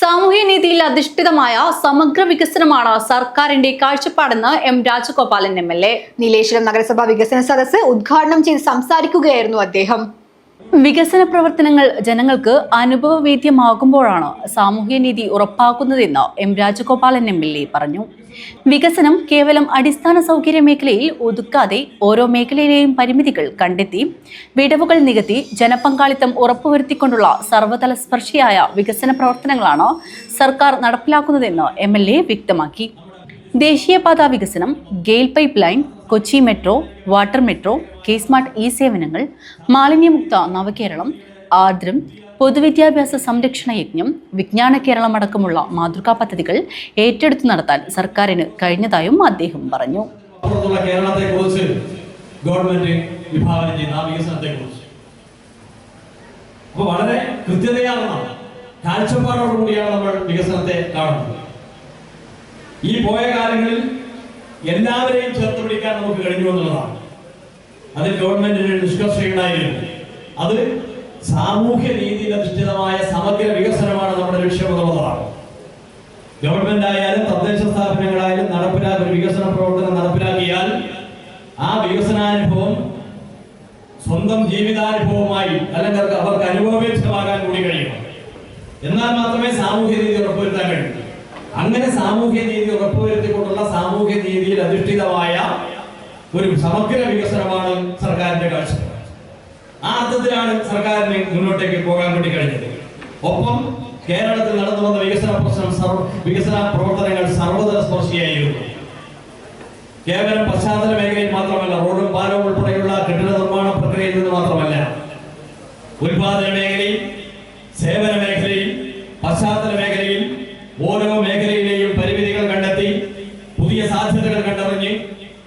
സാമൂഹ്യനീതിയിൽ അധിഷ്ഠിതമായ സമഗ്ര വികസനമാണ് സർക്കാരിന്റെ കാഴ്ചപ്പാടെന്ന് M Rajagopalan M L A. Nileshwaram നഗരസഭ വികസന സദസ്സ് ഉദ്ഘാടനം ചെയ്ത് സംസാരിക്കുകയായിരുന്നു അദ്ദേഹം. വികസന പ്രവർത്തനങ്ങൾ ജനങ്ങൾക്ക് അനുഭവവേദ്യമാകുമ്പോഴാണ് സാമൂഹ്യനീതി ഉറപ്പാക്കുന്നതെന്ന് M Rajagopalan M L A പറഞ്ഞു. വികസനം കേവലം അടിസ്ഥാന സൗകര്യ മേഖലയിൽ ഒതുക്കാതെ ഓരോ മേഖലയിലെയും പരിമിതികൾ കണ്ടെത്തി വിടവുകൾ നികത്തി ജനപങ്കാളിത്തം ഉറപ്പുവരുത്തിക്കൊണ്ടുള്ള സർവതല സ്പർശിയായ വികസന പ്രവർത്തനങ്ങളാണ് സർക്കാർ നടപ്പിലാക്കുന്നതെന്ന് എം എൽ എ വ്യക്തമാക്കി. ദേശീയപാത വികസനം GAIL pipe line Kochi metro water metro K smart E സേവനങ്ങൾ മാലിന്യമുക്ത നവകേരളം ആർദ്രം പൊതുവിദ്യാഭ്യാസ സംരക്ഷണ യജ്ഞം വിജ്ഞാന കേരളം അടക്കമുള്ള മാതൃകാ പദ്ധതികൾ ഏറ്റെടുത്തു നടത്താൻ സർക്കാരിന് കഴിഞ്ഞതായും അദ്ദേഹം പറഞ്ഞു. അപ്പുറത്തുള്ള കേരളത്തെ കുറിച്ച് ഗവൺമെന്റ് വിഭാവനം ചെയ്യുന്ന ആ വികസനത്തെക്കുറിച്ച്. അപ്പൊ വളരെ കൃത്യതയാർന്ന കാഴ്ചപ്പാടോടുകൂടിയാണ് നമ്മൾ വികസനത്തെ കാണുന്നത്. ഈ പോയ കാലങ്ങളിൽ എല്ലാവരെയും ചേർത്ത് പിടിക്കാൻ നമുക്ക് കഴിഞ്ഞു എന്നുള്ളതാണ്. അതിൽ ഗവൺമെന്റിന് നിഷ്കർഷയുണ്ടായിരുന്നു അത് സാമൂഹ്യ രീതിയിൽ അധിഷ്ഠിതമായ സമഗ്ര വികസനമാണ് നമ്മുടെ ലക്ഷ്യം ഗവൺമെന്റ് ആയാലും തദ്ദേശ സ്ഥാപനങ്ങളായാലും നടപ്പിലാക്കി വികസന പ്രവർത്തനം നടപ്പിലാക്കിയാൽ ആ വികസനാനുഭവം സ്വന്തം ജീവിതാനുഭവമായി അല്ലെങ്കിൽ അവർക്ക് അനുഭവവേദ്യമാകാൻ കൂടി കഴിയണം എന്നാൽ മാത്രമേ സാമൂഹ്യ രീതി ഉറപ്പുവരുത്താൻ കഴിയൂ. അങ്ങനെ സാമൂഹ്യ നീതി ഉറപ്പുവരുത്തിക്കൊണ്ടുള്ള സാമൂഹ്യ നീതിയിൽ അധിഷ്ഠിതമായ ഒരു സമഗ്ര വികസനമാണ് സർക്കാരിന്റെ കാഴ്ചപ്പാട് ആ അർത്ഥത്തിലാണ് സർക്കാരിന് മുന്നോട്ടേക്ക് പോകാൻ വേണ്ടി കഴിഞ്ഞത്. ഒപ്പം കേരളത്തിൽ നടന്നു വന്ന വികസന പ്രശ്നം വികസന പ്രവർത്തനങ്ങൾ സർവതല സ്പർശിയായിരുന്നു. കേവലം പശ്ചാത്തല മേഖലയിൽ മാത്രമല്ല റോഡും പാലവും ഉൾപ്പെടെയുള്ള കെട്ടിട നിർമ്മാണ പ്രക്രിയയിൽ നിന്ന് മാത്രമല്ല ഉൽപാദന മേഖലയിൽ സേവന മേഖലയിൽ പശ്ചാത്തല മേഖലയിൽ ഓരോ മേഖലയിലെയും പരിമിതികൾ കണ്ടെത്തി പുതിയ സാധ്യതകൾ കണ്ടറിഞ്ഞ്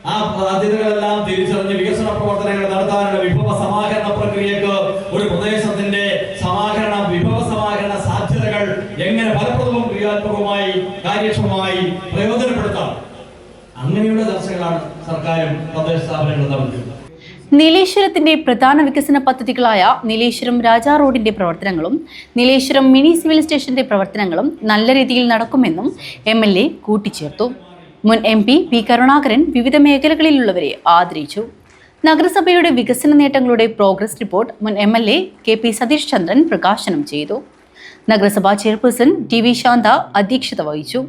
ആ ബാധ്യതകളെല്ലാം തിരിച്ചറിഞ്ഞ് വികസന പ്രവർത്തനങ്ങൾ നടത്താനുള്ള വിഭവ സമാഹരണ പ്രക്രിയക്ക് ഒരു പ്രദേശത്തിന്റെ സമാഹരണ വിഭവ സമാഹരണ സാധ്യതകൾ എങ്ങനെ ഫലപ്രദവും ക്രിയാത്മകവുമായി കാര്യക്ഷമമായി പ്രയോജനപ്പെടുത്താം. അങ്ങനെയുള്ള ചർച്ചകളാണ് സർക്കാരും തദ്ദേശ സ്ഥാപനങ്ങളും തമ്മിൽ നീലേശ്വരത്തിന്റെ പ്രധാന വികസന പദ്ധതികളായ നീലേശ്വരം രാജാ റോഡിന്റെ പ്രവർത്തനങ്ങളും നീലേശ്വരം മിനി സിവിൽ സ്റ്റേഷന്റെ പ്രവർത്തനങ്ങളും നല്ല രീതിയിൽ നടക്കുമെന്നും എം എൽ എ കൂട്ടിച്ചേർത്തു. മുൻ എം പി പി കരുണാകരൻ വിവിധ മേഖലകളിലുള്ളവരെ ആദരിച്ചു. നഗരസഭയുടെ വികസന നേട്ടങ്ങളുടെ പ്രോഗ്രസ് റിപ്പോർട്ട് മുൻ M L A K P Satheesh Chandran പ്രകാശനം ചെയ്തു. നഗരസഭാ ചെയർപേഴ്സൺ ടി വി ശാന്ത അധ്യക്ഷത വഹിച്ചു.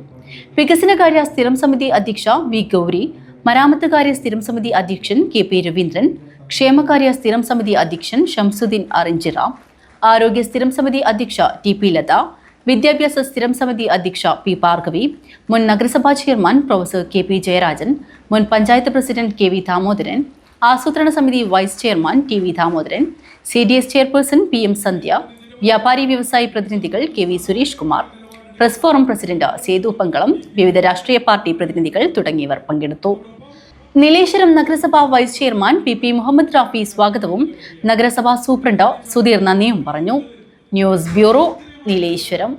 വികസനകാര്യ സ്ഥിരം സമിതി അധ്യക്ഷ വി ഗൗരി മരാമത്തുകാര്യ സ്ഥിരം സമിതി അധ്യക്ഷൻ കെ പി രവീന്ദ്രൻ ക്ഷേമകാര്യ സ്ഥിരം സമിതി അധ്യക്ഷൻ ഷംസുദ്ദീൻ അറിഞ്ചിറ ആരോഗ്യ സ്ഥിരം സമിതി അധ്യക്ഷ ടി പി ലത വിദ്യാഭ്യാസ സ്ഥിരം സമിതി അധ്യക്ഷ പി ഭാർഗവി മുൻ നഗരസഭാ chairman professor K P Jayarajan മുൻ panchayat president K V Damodaran ആസൂത്രണ സമിതി vice chairman T V Damodaran C D S chairperson P M Sandhya വ്യാപാരി വ്യവസായി പ്രതിനിധികൾ K V Suresh Kumar press forum president Sethu Pankalam വിവിധ രാഷ്ട്രീയ party പ്രതിനിധികൾ തുടങ്ങിയവർ പങ്കെടുത്തു. നീലേശ്വരം നഗരസഭാ vice chairman P P Muhammad Rafi സ്വാഗതവും നഗരസഭാ സൂപ്രണ്ട് സുധീർ നന്ദിയും പറഞ്ഞു. News bureau Nileshwaram